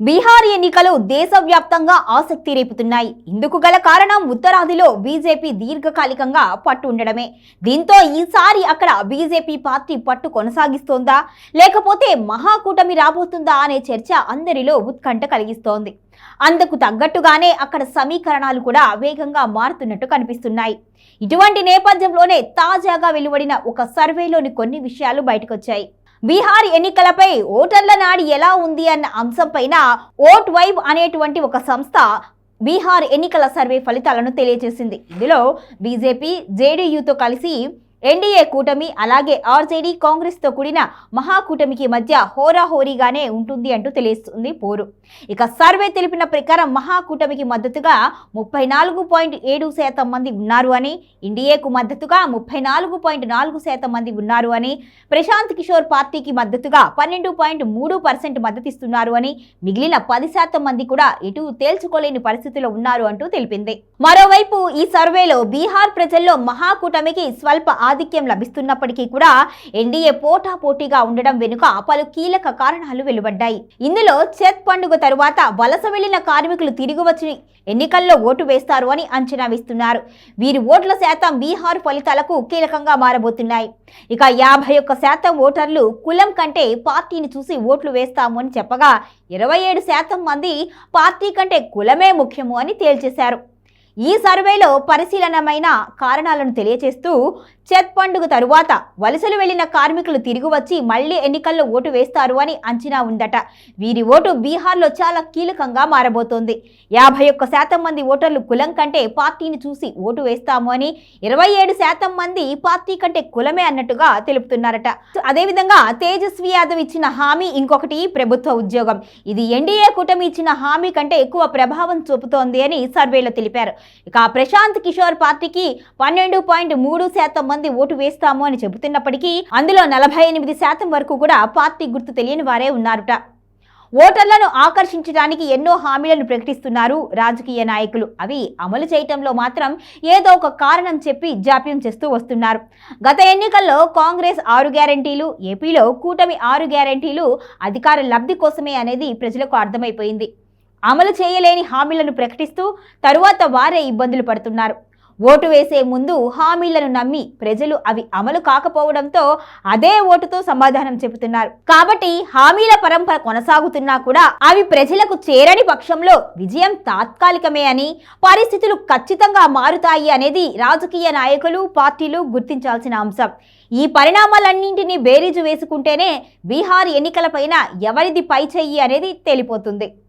బీహార్ ఎన్నికలు దేశవ్యాప్తంగా ఆసక్తి రేపుతున్నాయి. ఇందుకు గల కారణం ఉత్తరాదిలో బీజేపీ దీర్ఘకాలికంగా పట్టు ఉండడమే. దీంతో ఈసారి అక్కడ బీజేపీ పార్టీ పట్టు కొనసాగిస్తోందా? లేకపోతే మహాకూటమి రాబోతుందా అనే చర్చ అందరిలో ఉత్కంఠ కలిగిస్తోంది. అందుకు తగ్గట్టుగానే అక్కడ సమీకరణాలు కూడా వేగంగా మారుతున్నట్టు కనిపిస్తున్నాయి. ఇటువంటి నేపథ్యంలోనే తాజాగా వెలువడిన ఒక సర్వేలోని కొన్ని విషయాలు బయటకొచ్చాయి. బీహార్ ఎన్నికలపై ఓటర్ల నాడి ఎలా ఉంది అన్న అంశంపైన ఓట్ వైబ్ అనేటువంటి ఒక సంస్థ బీహార్ ఎన్నికల సర్వే ఫలితాలను తెలియజేసింది. ఇందులో బీజేపీ జేడీయూతో కలిసి ఎన్డీఏ కూటమి అలాగే ఆర్జేడీ కాంగ్రెస్తో కూడిన మహాకూటమికి మధ్య హోరాహోరీగానే ఉంటుంది అంటూ తెలుస్తుంది పోరు. ఇక సర్వే తెలిపిన ప్రకారం మహాకూటమికి మద్దతుగా ముప్పై నాలుగు పాయింట్ ఏడు శాతం మంది ఉన్నారు అని ఎన్డీఏకు మద్దతుగా ముప్పై నాలుగు పాయింట్ నాలుగు శాతం మంది ఉన్నారు అని ప్రశాంత్ కిషోర్ పార్టీకి మద్దతుగా పన్నెండు పాయింట్ మూడు పర్సెంట్ మద్దతిస్తున్నారు అని మిగిలిన పది శాతం మంది కూడా ఎటు తేల్చుకోలేని పరిస్థితిలో ఉన్నారు అంటూ తెలిపింది. మరోవైపు ఈ సర్వేలో బీహార్ ప్రజల్లో మహాకూటమికి స్వల్ప ఆధిక్యం లభిస్తున్నప్పటికీ కూడా ఎన్డీఏ పోటా పోటీగా ఉండడం వెనుక పలు కీలక కారణాలు వెలువడ్డాయి. ఇందులో చెత్ పండుగ తరువాత వలస వెళ్ళిన కార్మికులు తిరిగి వచ్చి ఎన్నికల్లో ఓటు వేస్తారు అని అంచనా వేస్తున్నారు. వీరి ఓట్ల శాతం బీహార్ ఫలితాలకు కీలకంగా మారబోతున్నాయి. ఇక యాభై ఒక్క శాతం ఓటర్లు కులం కంటే పార్టీని చూసి ఓట్లు వేస్తాము అని చెప్పగా ఇరవై ఏడు శాతం మంది పార్టీ కంటే కులమే ముఖ్యము అని తేల్చేశారు. ఈ సర్వేలో పరిశీలనమైన కారణాలను తెలియజేస్తూ చెత్ పండుగ తరువాత వలసలు వెళ్ళిన కార్మికులు తిరిగి వచ్చి మళ్ళీ ఎన్నికల్లో ఓటు వేస్తారు అని అంచనా ఉందట. వీరి ఓటు బీహార్లో చాలా కీలకంగా మారబోతోంది. యాభై ఒక్క శాతం మంది ఓటర్లు కులం కంటే పార్టీని చూసి ఓటు వేస్తాము అని ఇరవై ఏడు శాతం మంది పార్టీ కంటే కులమే అన్నట్టుగా తెలుపుతున్నారట. అదేవిధంగా తేజస్వి యాదవ్ ఇచ్చిన హామీ ఇంకొకటి ప్రభుత్వ ఉద్యోగం. ఇది ఎన్డీఏ కూటమి ఇచ్చిన హామీ కంటే ఎక్కువ ప్రభావం చూపుతోంది అని సర్వేలో తెలిపారు. ఇక ప్రశాంత్ కిషోర్ పార్టీకి పన్నెండు పాయింట్ మూడు శాతం మంది ఓటు వేస్తాము అని చెబుతున్నప్పటికీ అందులో నలభై ఎనిమిది శాతం వరకు కూడా పార్టీ గుర్తు తెలియని వారే ఉన్నారుట. ఓటర్లను ఆకర్షించడానికి ఎన్నో హామీలను ప్రకటిస్తున్నారు రాజకీయ నాయకులు. అవి అమలు చేయటంలో మాత్రం ఏదో ఒక కారణం చెప్పి జాప్యం చేస్తూ వస్తున్నారు. గత ఎన్నికల్లో కాంగ్రెస్ ఆరు గ్యారంటీలు ఏపీలో కూటమి ఆరు గ్యారంటీలు అధికార లబ్ధి కోసమే అనేది ప్రజలకు అర్థమైపోయింది. అమలు చేయలేని హామీలను ప్రకటిస్తూ తరువాత వారే ఇబ్బందులు పడుతున్నారు. ఓటు వేసే ముందు హామీలను నమ్మి ప్రజలు అవి అమలు కాకపోవడంతో అదే ఓటుతో సమాధానం చెబుతున్నారు. కాబట్టి హామీల పరంపర కొనసాగుతున్నా కూడా అవి ప్రజలకు చేరని పక్షంలో విజయం తాత్కాలికమే అని పరిస్థితులు ఖచ్చితంగా మారుతాయి అనేది రాజకీయ నాయకులు పార్టీలు గుర్తించాల్సిన అంశం. ఈ పరిణామాలన్నింటినీ బేరీజు వేసుకుంటేనే బీహార్ ఎన్నికలపైన ఎవరిది పై చెయ్యి అనేది తేలిపోతుంది.